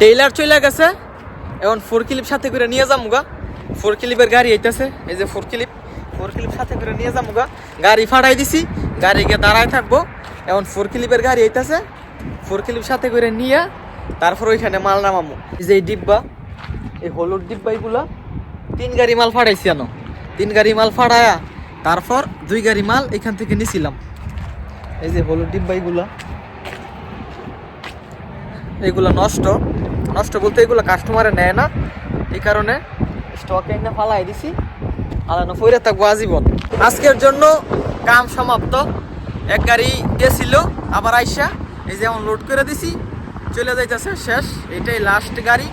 Taylor চলে গেছে। এখন ফোর ক্লিপ সাথে করে নিয়ে যাব গা ফোর ক্লিপের গাড়ি আইতেছে, এই যে ফোর ক্লিপ। ফোর ক্লিপ সাথে করে নিয়ে যাব গা গাড়ি ফাটাই দিছি, গাড়ি গিয়ে দাঁড়ায় থাকব। এখন ফোর ক্লিপের গাড়ি আইতেছে, ফোর ক্লিপ সাথে করে নিয়ে তারপর ওইখানে মাল নামামো। এই যে এই ডিব্বা, এই হলুদ ডিব্বা এগুলা, তিন গাড়ি মাল ফাটাইছি আনো। তিন গাড়ি মাল ফাটায়া তারপর দুই গাড়ি মাল এখান থেকে নিছিলাম। এই যে হলুদ ডিব্বা এগুলা এগুলা নষ্ট। নষ্ট বলতে এগুলো কাস্টমারে নেয় না। এই কারণে স্টকে এনে ফালাই দিছি। আলানো ফইরে থাকব আজীবন। আজকের জন্য কাম সমাপ্ত। এক গাড়ি গেছিল, আবার আইসা এই যে এখন লোড করে দিছি। চলে যাইতেছে শেষ। এটাই লাস্ট গাড়ি।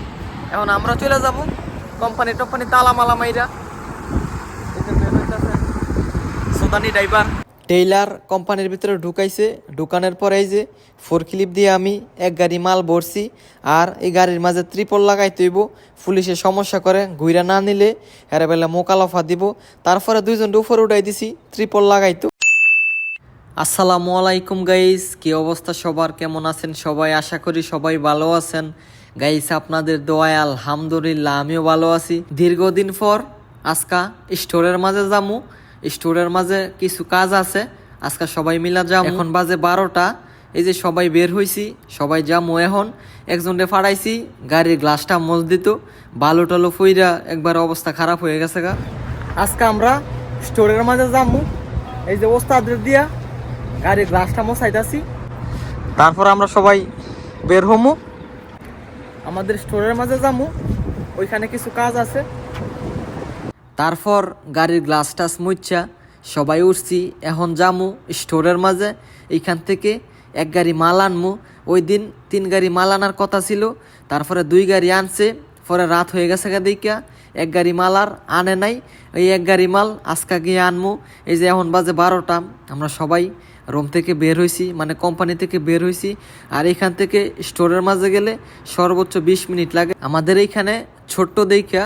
এখন আমরা চলে যাব কোম্পানি টোম্পানি তালা মালা মাইরা। সোদানি ড্রাইভার টেইলার কোম্পানির ভিতরে ঢুকাইছে। ঢুকানোর পরে যে ফোর ক্লিপ দিয়ে আমি এক গাড়ি মাল ভরছি আর এই গাড়ির মাঝে ত্রিপল লাগাইতে হইব। পুলিশে সমস্যা করে ঘুইরা না নিলে হেরে বেলা মোকালফা দিব। তারপরে দুইজন উপরে উঠাই দিছি, ত্রিপল লাগাইতো। আসসালামু আলাইকুম গাইস, কি অবস্থা সবার? কেমন আছেন সবাই? আশা করি সবাই ভালো আছেন। গাইস, আপনাদের দোয়ায় আলহামদুলিল্লাহ, আমিও ভালো আছি। দীর্ঘদিন পর আজকা স্টোরের মাঝে যামু। স্টোরের মাঝে কিছু কাজ আছে। আজকে সবাই মিলা যাম। এখন বাজে বারোটা। এই যে সবাই বের হইছি, সবাই যামু এখন। একজনকে ফাড়াইছি, গাড়ির গ্লাসটা মজ দিত। বালু টালু ফইরা একবার অবস্থা খারাপ হয়ে গেছে গা। আজকে আমরা স্টোরের মাঝে যামু। এই যে ওস্তাদের দিয়া গাড়ির গ্লাসটা মশাইতাছি তারপর আমরা সবাই বের হমু। আমাদের স্টোরের মাঝে যামু। ওইখানে কিছু কাজ আছে। তারপর গাড়ির গ্লাস টাস মুচ্ছা সবাই উঠছি, এখন যামু স্টোরের মাঝে, এইখান থেকে এক গাড়ি মাল আনমু। ওই দিন তিন গাড়ি মাল আনার কথা ছিল, তারপরে দুই গাড়ি আনছে, পরে রাত হয়ে গেছে গা দেখিয়া এক গাড়ি মাল আর আনে নাই, এই এক গাড়ি মাল আজকা গিয়ে আনমু। এই যে এখন বাজে বারোটা, আমরা সবাই রুম থেকে বের হয়েছি মানে কোম্পানি থেকে বের হয়েছি আর এখান থেকে স্টোরের মাঝে গেলে সর্বোচ্চ বিশ মিনিট লাগে। আমাদের এইখানে ছোট্ট দেখা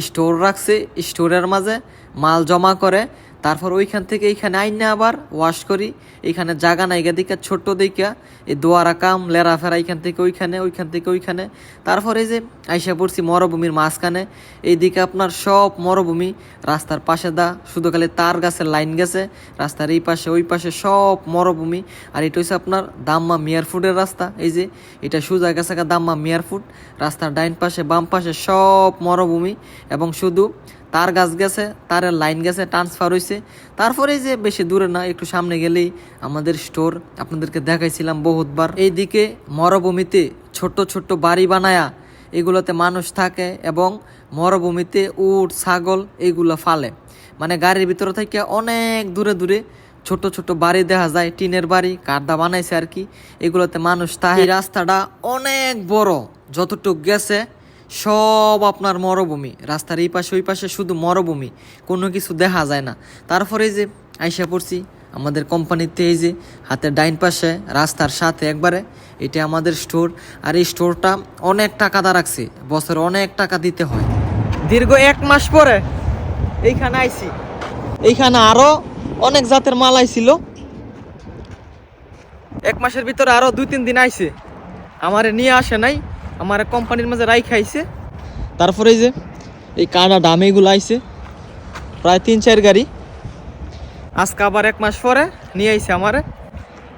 স্টোর রাখছে স্টোরের মাঝে মাল জমা করে তারপর ওইখান থেকে এইখানে আইনে আবার ওয়াশ করি। এইখানে জাগা নাইগা দিকা ছোট্ট দিকা। এই দোয়ারা কাম, লেরা ফেরা এইখান থেকে ওইখানে, ওইখান থেকে ওইখানে। তারপর এই যে আইসা পড়ছি মরুভূমির মাঝখানে। এইদিকে আপনার সব মরুভূমি, রাস্তার পাশে দা, শুধু খালি তার গাছের লাইন গেছে। রাস্তার এই পাশে, ওই পাশে সব মরুভূমি। আর এটা হচ্ছে আপনার দাম্মা মিয়ার ফুডের রাস্তা। এই যে এটা সোজা গেছে দাম্মা মিয়ার ফুড রাস্তার ডাইন পাশে, বাম পাশে সব মরুভূমি। এবং শুধু তার গাছ গেছে, তার লাইন গেছে ট্রান্সফার হয়েছে তারপরে যে বেশি দূরে না, একটু সামনে গেলেই আমাদের স্টোর আপনাদেরকে দেখাইছিলাম বহুতবার। এইদিকে মরুভূমিতে ছোট্ট ছোট্ট বাড়ি বানায়া এগুলোতে মানুষ থাকে এবং মরুভূমিতে উট, ছাগল এইগুলো ফালে। মানে গাড়ির ভিতর থেকে অনেক দূরে দূরে ছোট ছোট বাড়ি দেখা যায়, টিনের বাড়ি কাঠদা বানাইছে আর কি। এগুলোতে মানুষ এই রাস্তাটা অনেক বড়, যতটুক গেছে সব আপনার মরুভূমি। রাস্তার এই পাশে, ওই পাশে শুধু মরুভূমি, কোনো কিছু দেখা যায় না। তারপরে যে আইসা পড়ছি, আমাদের কোম্পানিতে এই যে হাতের ডাইন পাশে, রাস্তার সাথে একবারে, এটা আমাদের স্টোর। আর এই স্টোরটা অনেক টাকা দা রাখছে, বছরে অনেক টাকা দিতে হয়। দীর্ঘ এক মাস পরে এইখানে আইছি। এইখানে আরও অনেক জাতের মাল আইছিল। এক মাসের ভিতরে আরও দুই তিন দিন আইছে। আমারে নিয়ে আসে নাই। আমার কোম্পানির মাঝে রাই খাইছে তারপরে এই যে এই কানা ডামেগুলো আইছে। প্রায় তিন চার গাড়ি। আজকে আবার এক মাস পরে নিয়ে আইছে আমারে।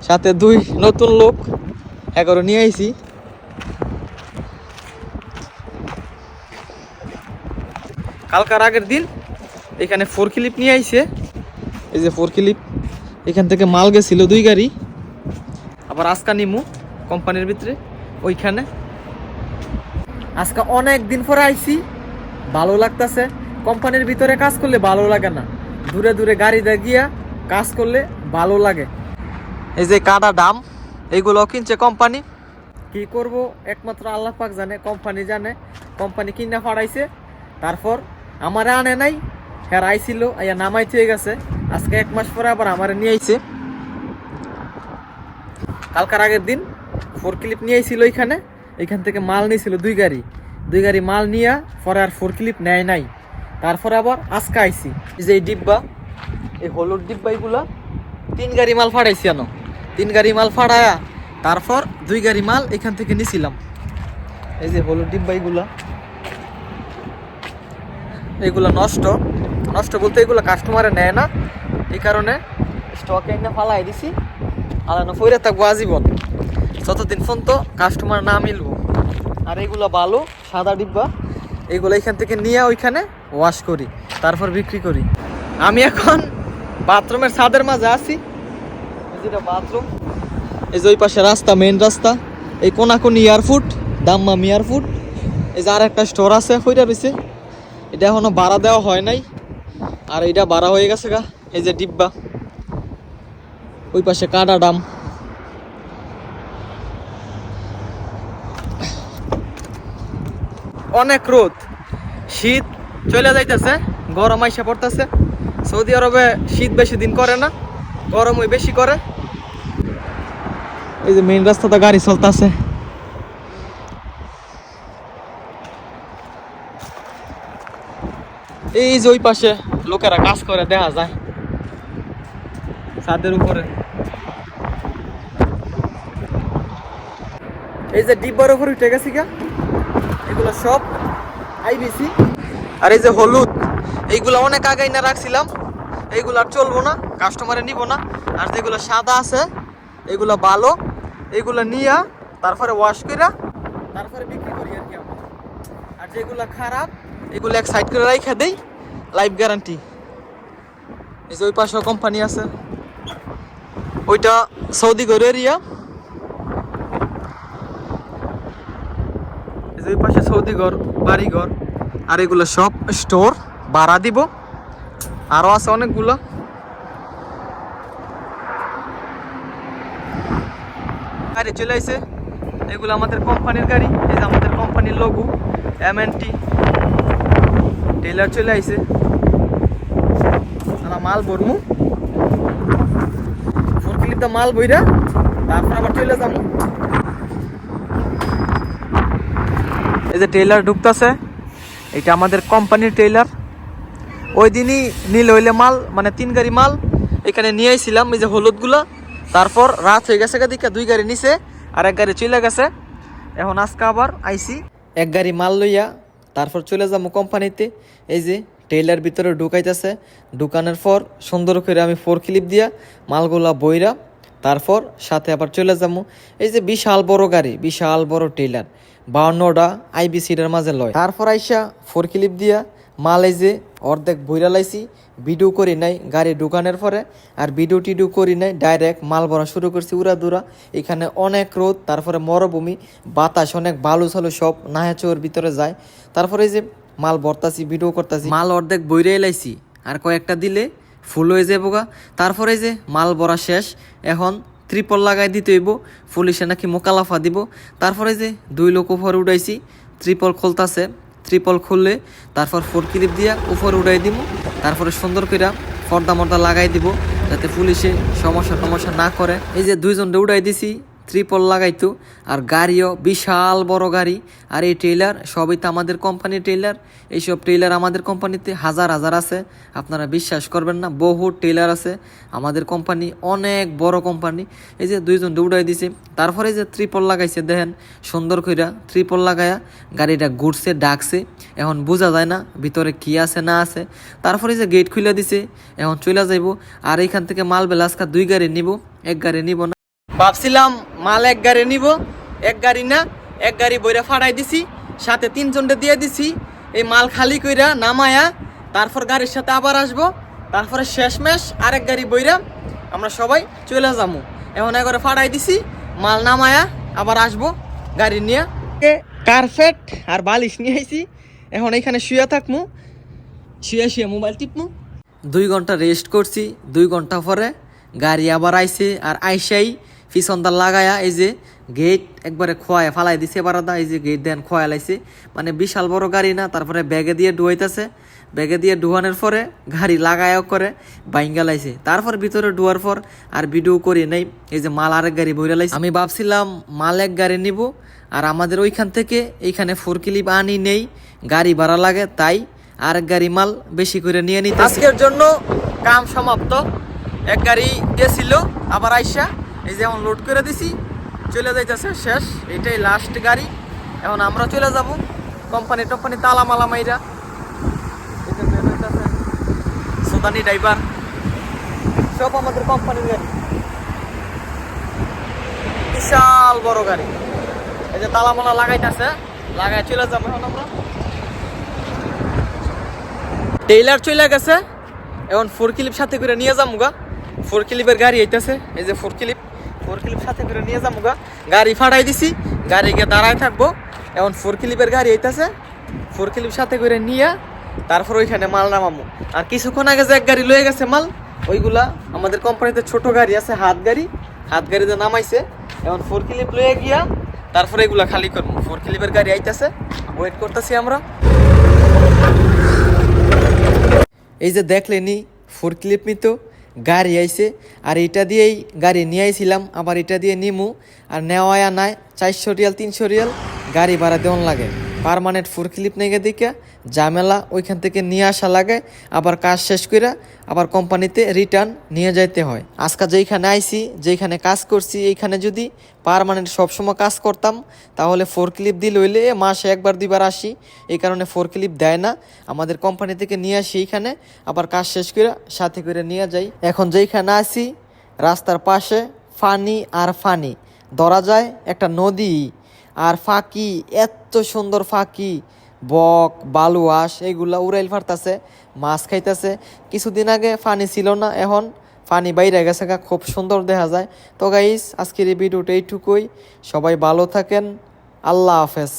সাথে দুই নতুন লোক এগারো নিয়ে আইছি। কালকার আগের দিন এখানে ফোর ক্লিপ নিয়ে আইছে। এই যে ফোর ক্লিপ এখান থেকে মাল গেছিল দুই গাড়ি। আবার আজকা নিমু কোম্পানির ভিতরে ওইখানে। আজকে অনেক দিন পরে আইছি ভালো লাগতাছে। কোম্পানির ভিতরে কাজ করলে ভালো লাগে না। দূরে দূরে গাড়ি গিয়া কাজ করলে ভালো লাগে। এই যে কাটা দাম এইগুলো কিনছে কোম্পানি? কি করব? একমাত্র আল্লাহ পাক জানে কোম্পানি জানে। কোম্পানি কিনা ফাড়াইছে তারপর আমারে আনে নাই হ্যাঁ আইছিল আইয়া নামাই হয়ে গেছে। আজকে এক মাস পরে আবার আমারে নিয়ে আইছে। কালকার আগের দিন ফোর ক্লিপ নিয়ে আইছিল এখানে এখান থেকে মাল নিয়েছিল দুই গাড়ি। দুই গাড়ি মাল নিয়া পরে আর ফোর ক্লিপ নেয় নাই। তারপরে আবার আজকে এই যে এই ডিব্বা, এই হলুদ ডিব্বা এগুলা তিন গাড়ি মাল ফাড়াইছি আনো। তিন গাড়ি মাল ফাড়ায়া তারপর দুই গাড়ি মাল এখান থেকে নিছিলাম। এই যে হলুদ ডিব্বা এইগুলা এগুলো নষ্ট। নষ্ট বলতে এগুলো কাস্টমারে নেয় না। এই কারণে স্টকে এনে ফালাই দিছি। আলানো ফইরে থাকব আজীবন। যতদিন ফোন তো কাস্টমার না মিলবো। আর এগুলো ভালো সাদা ডিব্বা, এগুলো এখান থেকে নিয়ে ওইখানে ওয়াশ করি, তারপর বিক্রি করি। আমি এখন বাথরুমের ছাদের মাঝে আছি। যেটা বাথরুম এই যে ওই পাশে রাস্তা মেন রাস্তা। এই কোনাকুনি এয়ারফুট দাম্মা এয়ারফুট এই যে আর একটা স্টোর আছে হইটা রয়েছে এটা এখনও ভাড়া দেওয়া হয় নাই। আর এটা ভাড়া হয়ে গেছে গা, এই যে ডিব্বা। ওই পাশে কাটা ডাম। অনেক রোদ। শীত চলে যাইতেছে, গরম আইসা পড়তেছে। সৌদি আরবে শীত বেশি দিন করে না গরম ওই বেশি করে। এই যে মেইন রাস্তাতে গাড়ি চলতেছে। এই যে ওই পাশে লোকেরা কাজ করে, দেখা যায়। ছাদের উপরে। এই যে ডিব্বার উপরে উঠে গেছি গা, এগুলো সব আইবিসি আর এই যে হলুদ, এইগুলো অনেক আগে না রাখছিলাম, এইগুলো আর চলবো না কাস্টমারে নিব না। আর যেগুলো সাদা আছে, এগুলো ভালো, এগুলো নিয়া তারপরে ওয়াশ কইরা তারপরে বিক্রি করি আর কি আর যেগুলো খারাপ, এগুলো এক সাইড করে রাইখা দেই লাইফ গ্যারান্টি এই যে ওই পাশেও কোম্পানি আছে, ওইটা সৌদি ঘর এরিয়া এই ওই পাশে সৌদি ঘর, বাড়ি ঘর, আর এগুলো সব স্টোর, ভাড়া দিব। আরও আছে অনেকগুলো। গাড়ি চলে আইছে। এগুলো আমাদের কোম্পানির গাড়ি, এই আমাদের কোম্পানির লঘু এম এন টি টেলার চলে আইছে। আমরা মাল ভরমু। ফোর ক্লিপটা মাল বইরা তারপর আবার চলে যাব। এই যে টেইলার ঢুকতেছে, এটা আমাদের কোম্পানির টেইলার ওই দিনই নীল হইলে মাল মানে তিন গাড়ি মাল, এখানে নিয়ে আইছিলাম, এই যে হলুদগুলা। তারপর রাত হয়ে গেছে দিকে দুই গাড়ি নিছে, আর এক গাড়ি চলে গেছে। এখন আজকে আবার আইছি। এক গাড়ি মাল লইয়া তারপর চলে যাব কোম্পানিতে এই যে টেইলার ভিতরে ঢুকাইতেছে। ঢুকানোর পর সুন্দর করে আমি ফোর ক্লিপ দিয়া মালগুলা বইরা তারপর সাথে আবার চলে যাব। এই যে বিশাল বড় গাড়ি, বিশাল বড় টেইলার বাউন্নটা আইবিসিটার মাঝে লয়। তারপর আইসা ফোর ক্লিপ দিয়া মাল এই যে অর্ধেক বইরা লাইছি, ভিডিও করি নাই গাড়ি ঢুকানোর পরে, আর ভিডিও টিডিও করি নাই ডাইরেক্ট মাল ভরা শুরু করছি উড়া দুরা এখানে অনেক রোদ, তারপরে মরুভূমি, বাতাস অনেক, বালু সালু সব নাহাচোর ভিতরে যায়। তারপরে এই যে মাল ভরতাছি, ভিডিও করতাছি। মাল অর্ধেক বইরে লাইছি, আর কয়েকটা দিলে ফুল হয়ে যাব গা। তারপরে যে মাল ভরা শেষ, এখন ত্রিপল লাগাই দিতে হইব, পুলিশে নাকি মোকালাফা দিব। তারপরে যে দুই লোক উপরে উঠাইছি, ত্রিপল খোলতাছে, ত্রিপল খুললে তারপর ফোর ক্লিপ দিয়া উপরে উঠাই দিব তারপরে সুন্দর করে পর্দা মর্দা লাগাই দিব, যাতে পুলিশে সমস্যা টমস্যা না করে। এই যে দুইজনটা উঠাই দিছি ত্রিপল লাগাইতো, আর গাড়িও বিশাল বড় গাড়ি। আর এই ট্রেলার সবই তো আমাদের কোম্পানির ট্রেলার এইসব ট্রেলার আমাদের কোম্পানিতে হাজার হাজার আছে। আপনারা বিশ্বাস করবেন না, বহু ট্রেলার আছে। আমাদের কোম্পানি অনেক বড় কোম্পানি এই যে দুইজন দৌড়াই দিছে। তারপরে যে ত্রিপল লাগাইছে, দেখেন, সুন্দর কইরা ত্রিপল লাগায়া গাড়িটা ঘুরছে, ডাকছে। এখন বোঝা যায় না ভিতরে কি আছে, না আছে। তারপরে যে গেট খুলে দিছে, এখন চলে যাইব। আর এইখান থেকে মাল বেলা আজকে দুই গাড়ি নিব, এক গাড়ি নিব না। ভাবছিলাম মাল এক গাড়ি নিব, এক গাড়ি না, এক গাড়ি বইরা ফাড়াই দিছি, সাথে তিনজনটা দিয়ে দিছি। এই মাল খালি কইরা নামায়া তারপর গাড়ির সাথে আবার আসব, তারপরে শেষমেশ আরেক গাড়ি বইরা আমরা সবাই চলে যাব এখন একবারে ফাড়াই দিছি, মাল নামায়া আবার আসব গাড়ি নিয়ে। কার্পেট আর বালিশ নিয়ে আইছি, এখন এখানে শুয়ে থাকমু, শুয়ে শুয়ে মোবাইল টিপমু। দুই ঘণ্টা রেস্ট করছি, দুই ঘণ্টা পরে গাড়ি আবার আইছে, আর আইসাই পিছনটা লাগায়া এই যে গেট একবারে খোয়ায়, ফালাই দিছে বারাদা এই যে গেট দেন খোয়া লাইছে। মানে বিশাল বড় গাড়ি না, তারপরে ব্যাগে দিয়ে ডুয়াইতেছে ব্যাগে দিয়ে ডুয়ানোর পরে গাড়ি লাগায়ও করে, বাইঙ্গা লাইছে। তারপর ভিতরে ডুয়ার পর আর ভিডিও করি নাই, এই যে মাল আরেক গাড়ি বইরা লাইছে। আমি ভাবছিলাম মাল এক গাড়ি নিব, আর আমাদের ওইখান থেকে এইখানে ফোর ক্লিপ আনি নেই, গাড়ি ভাড়া লাগে, তাই আরেক গাড়ি মাল বেশি করে নিয়ে নিতে আজকের জন্য কাম সমাপ্ত। এক গাড়ি গেছিল, আবার আইসা এই যে এখন লোড করে দিছি, চলে যাইতেছে শেষ, এটাই লাস্ট গাড়ি। এখন আমরা চলে যাব কোম্পানি টোম্পানি তালা মালা মাইরা। সুদানি ড্রাইভার সব আমাদের কোম্পানির গাড়ি। বিশাল বড় গাড়ি। এই যে তালা মালা লাগাইতেছে, লাগাই চলে যাব এখন আমরা। টেইলার চলে গেছে। এখন ফোর ক্লিপ সাথে করে নিয়ে যাব গা ফোর ক্লিপের গাড়ি আইতেছে, এই যে ফোর ক্লিপ ফোর সাথে করে নিয়ে যাব গা। গাড়ি ফাটাই দিছি, গাড়ি গিয়ে দাঁড়ায় থাকব। এখন ফোর ক্লিপের গাড়ি আইতেছে, ফোর সাথে করে নিয়ে তারপর ওইখানে মাল নামামু। আর কিছুক্ষণ আগে যে এক গাড়ি লয়ে গেছে মাল, ওইগুলা আমাদের কোম্পানিতে ছোট গাড়ি আছে, হাত গাড়ি। হাত গাড়িতে নামাইছে। এখন ফোর লয়ে গিয়া তারপরে এগুলা খালি করব। ফোর ক্লিপের গাড়ি আইতেছে ওয়েট করতেছি আমরা। এই যে দেখলেনি, ফোর ক্লিপ নিত। গাড়ি আইছে, আর এটা দিয়েই গাড়ি নিয়ে আইছিলাম, আবার এটা দিয়ে নিমু, আর নেওয়া নাই, চারশো রিয়াল, তিনশো রিয়াল, গাড়ি ভাড়া দেওয়ান লাগে। পারমানেন্ট ফোর ক্লিপ নেগে দিকে, ঝামেলা ওইখান থেকে নিয়ে আসা লাগে, আবার কাজ শেষ করে আবার কোম্পানিতে রিটার্ন নিয়ে যাইতে হয়। আজকে যেইখানে আইছি, যেইখানে কাজ করছি, এইখানে যদি পারমানেন্ট সবসময় কাজ করতাম, তাহলে ফোর ক্লিপ দিল হইলে মাসে একবার, দুইবার আসি। এই কারণে ফোর ক্লিপ দেয় না। আমাদের কোম্পানি থেকে নিয়ে আসি এইখানে, আবার কাজ শেষ করে সাথে করে নিয়ে যাই। এখন যেইখানে আসি রাস্তার পাশে ফানি আর ফানি ধরা যায় একটা নদী। আর ফাঁকি এত সুন্দর ফাঁকি বক বালুয়াস এইগুলা উড়াইল ফারতাছে মাছ খাইতেছে। কিছুদিন আগে ফানি ছিল না এখন ফানি বাইরে গেছে গা, খুব সুন্দর দেখা যায়। তো গাইস আজকের এই ভিডিওটা এইটুকুই। সবাই ভালো থাকেন আল্লাহ হাফেজ।